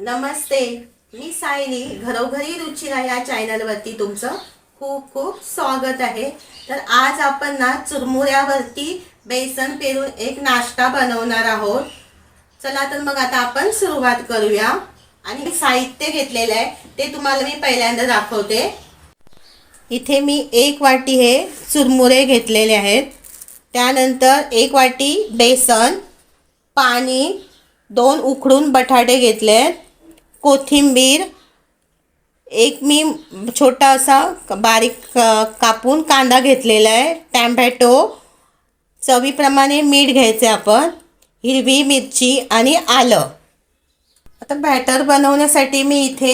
नमस्ते. मी सायली घरोघरी रुचिरा या चॅनलवरती तुमचं खूप खूप स्वागत आहे. तर आज आपण ना चुरमुऱ्यावरती बेसन पेरून एक नाश्ता बनवणार आहोत. चला तर मग आता आपण सुरुवात करूया. आणि साहित्य घेतलेलं आहे ते तुम्हाला मी पहिल्यांदा दाखवते. इथे मी एक वाटी हे चुरमुरे घेतलेले आहेत. त्यानंतर एक वाटी बेसन पाणी दोन उकडून बटाटे घेतले आहेत कोथिंबीर एक मी छोटा असा बारीक कापून कांदा घेतलेला आहे टॅम्पॅटो चवीप्रमाणे मीठ घ्यायचं आहे आपण हिरवी मिरची आणि आलं. आता बॅटर बनवण्यासाठी मी इथे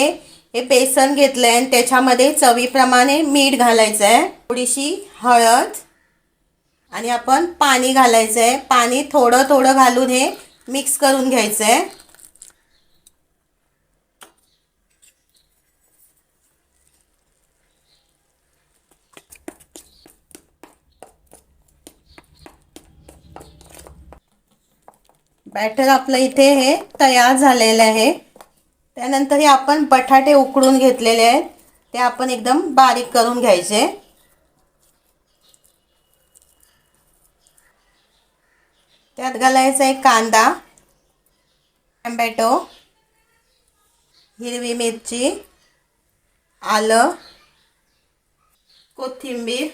हे बेसन घेतलं आहे आणि त्याच्यामध्ये चवीप्रमाणे मीठ घालायचं आहे थोडीशी हळद आणि आपण पाणी घालायचं आहे पाणी थोडं थोडं घालून हे मिक्स करून घ्यायचं आहे बॅटर आपलं इथे हे तयार झालेलं आहे. त्यानंतर हे आपण बटाटे उकडून घेतलेले आहेत. ते आपण एकदम बारीक करून घ्यायचे. त्यात घालायचा एक कांदा टॅम्बॅटो हिरवी मिरची आलं कोथिंबीर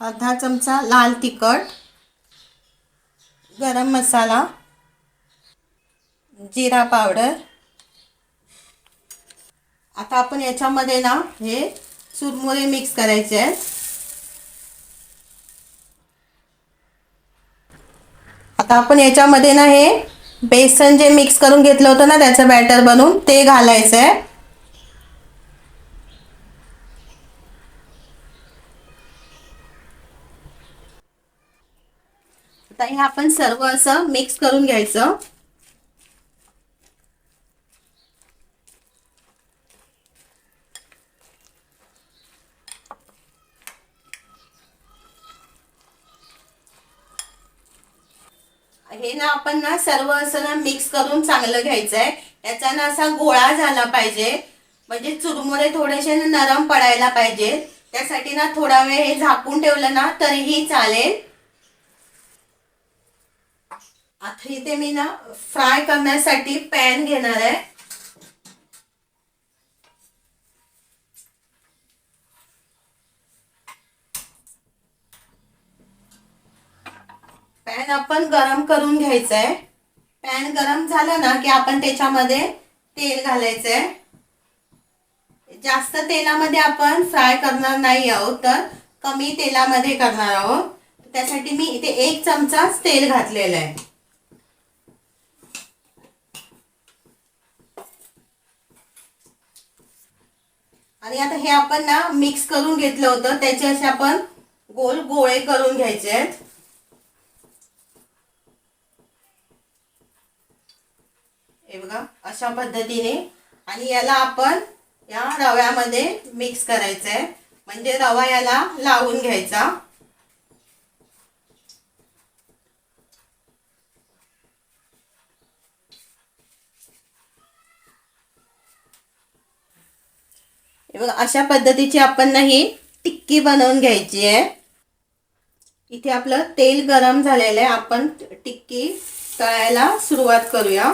अर्धा चमचा लाल तिखट गरम मसाला जिरा पावडर. आता आपण याच्यामध्ये ना हे चुरमुरे मिक्स करायचे आहेत. आता आपण याच्यामध्ये ना हे बेसन जे मिक्स करून घेतलं होतं ना त्याचं बॅटर बनवून ते घालायचं आहे आता हे आपण सर्व असं मिक्स करून घ्यायचं. हे ना आपण ना सर्व असं ना मिक्स करून चांगलं घ्यायचं आहे याचा ना असा गोळा झाला पाहिजे. म्हणजे चुरमुरे थोडेसे नरम पडायला पाहिजे त्यासाठी ना थोडा वेळ हे झाकून ठेवलं ना तरीही चालेल. आता इथे मी ना फ्राय करण्यासाठी पॅन घेणार आहे. पॅन आपण गरम करून घ्यायचं आहे पॅन गरम झालं ना की आपण त्याच्यामध्ये तेल घालायचं आहे जास्त तेलामध्ये आपण फ्राय करणार नाही आहोत तर कमी तेलामध्ये करणार आहोत. त्यासाठी मी इथे एक चमचाच तेल घातलेलं आहे. आणि आता हे आपण ना मिक्स करून घेतलं होतं. त्याचे असे आपण गोल गोळे करून घ्यायचे आहेत. हे बघा अशा पद्धतीने. आणि याला आपण या रव्यामध्ये मिक्स करायचं आहे म्हणजे रवा याला लावून घ्यायचा. हे बघा अशा पद्धतीची आपण ना ही टिक्की बनवून घ्यायची आहे. इथे आपलं तेल गरम झालेलं आहे. आपण टिक्की तळायला सुरुवात करूया.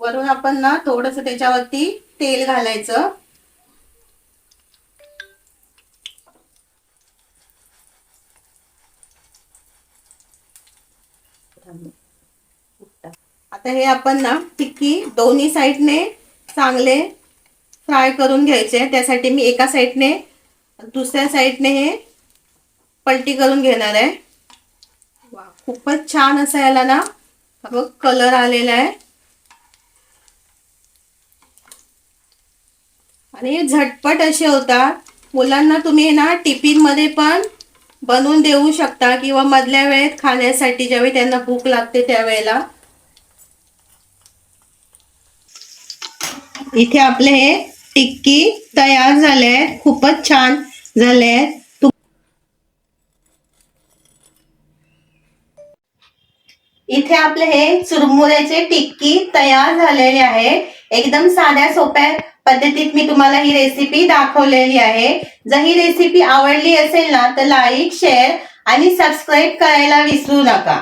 वरून आपण ना थोडस त्याच्यावरती तेल घालायचं. आता हे आपण ना टिक्की दोन्ही साईडने चांगले फ्राय करून घ्यायचे त्यासाठी मी एका साईडने दुसऱ्या साईडने हे पलटी करून घेणार आहे. वा खूपच छान असा याला ना बघ कलर आलेला आहे. आणि झटपट असे होतात. मुलांना तुम्ही ना टिफिनमध्ये पण बनवून देऊ शकता किंवा मधल्या वेळेत खाण्यासाठी ज्यावेळी त्यांना भूक लागते त्यावेळेला. इथे आपले हे टिक्की तयार झाले आहेत. खूपच छान झाले आहेत. इथे आपले हे चुरमुऱ्याचे टिक्की तयार झालेले आहे. एकदम साध्या सोप्या पद्धतीत मी तुम्हाला ही रेसिपी दाखवलेली आहे. जर ही रेसिपी आवडली असेल ना तर लाईक शेअर आणि सबस्क्राईब करायला विसरू नका.